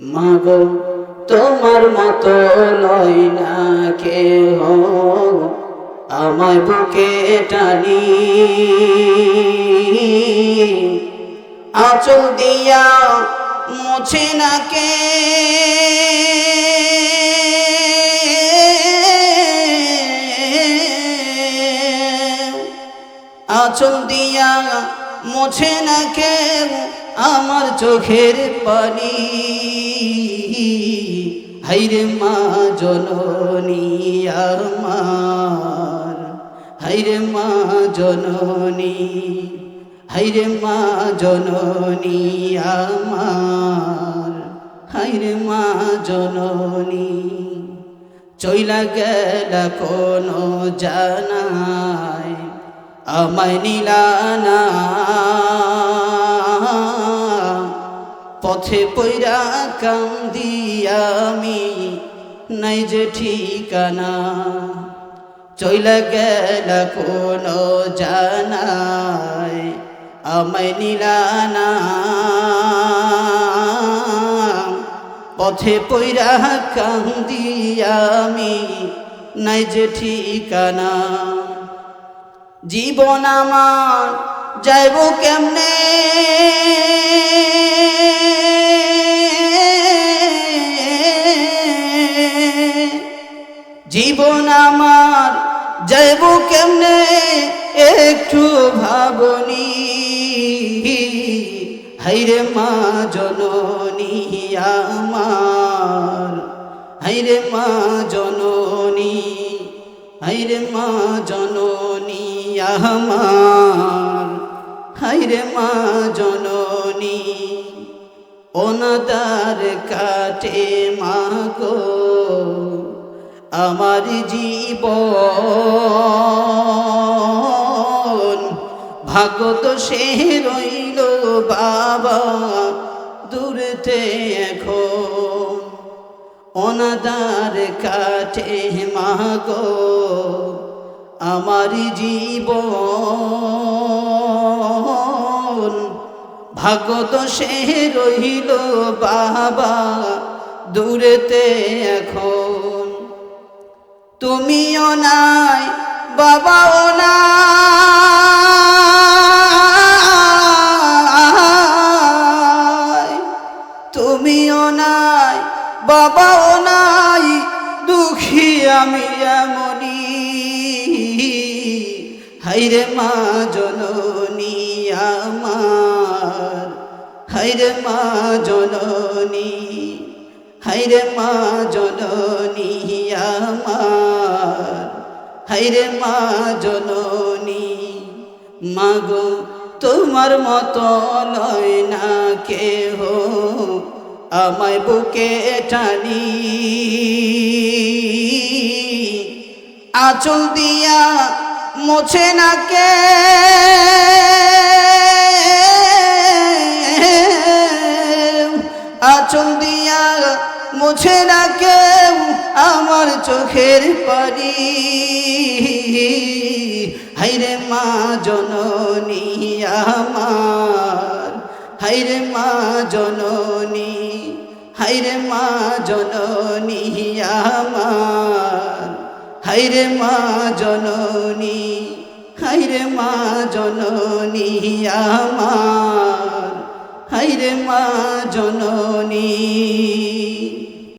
মাগো, তোমার মতো নয় না কেহ। আমায় বুকে টানি। আঁচল দিয়া মুছে না কে? আঁচল দিয়া মুছে না কেউ আমার চোখের পানি। হাইরে মা জননী আমার হাইরে মা জননী, হাইরে মা জননী আমার হাইরে মা জননী, চইলা গেল কোনো জানায় আমায় নিলানা পথে পৈরা কান্দি আমি, নাই যে ঠিকানা। চইলা গেল কোনো জানায় আমায় নিলানা পথে পৈরা কান্দি আমি, নাই যে ঠিকানা। জীবন আমার, যাইব কেমনে? জীবন আমার যাইব কেমনে একটু ভাবনি। হাইরে মা জননী আমার, হাইরে মা জননী, হাইরে মা জননী আমার, হাইরে মা জননী অনাদার কাটে মাগো আমার জীবন। ভাগত সে রইল বাবা দূরতে এখন। অনাদার কাটে মাগো, আমার জীবন। ভাগ্য তো সে রইল বাবা দূরেতে এখন। তুমিও নাই, বাবাও নাই। তুমিও নাই, বাবাও নাই, দুঃখী আমি এমনি হাইরে মা জননী আমার হাইরে মা জননী হাইরে মা জননী আমার। হাইরে মা জননী, মাগো, তোমার মতো লয় না কেহ, আমায় বুকে টানি। আঁচল দিয়া মোছে না কে আঁচল মুছে না কেউ আমার চোখের পানি। হাইরে মা জননী আমার হাইরে মা জননী হাইরে মা জননী আমার হাইরে মা জননী হাইরে মা জননী আমার হাইরে মা জননী।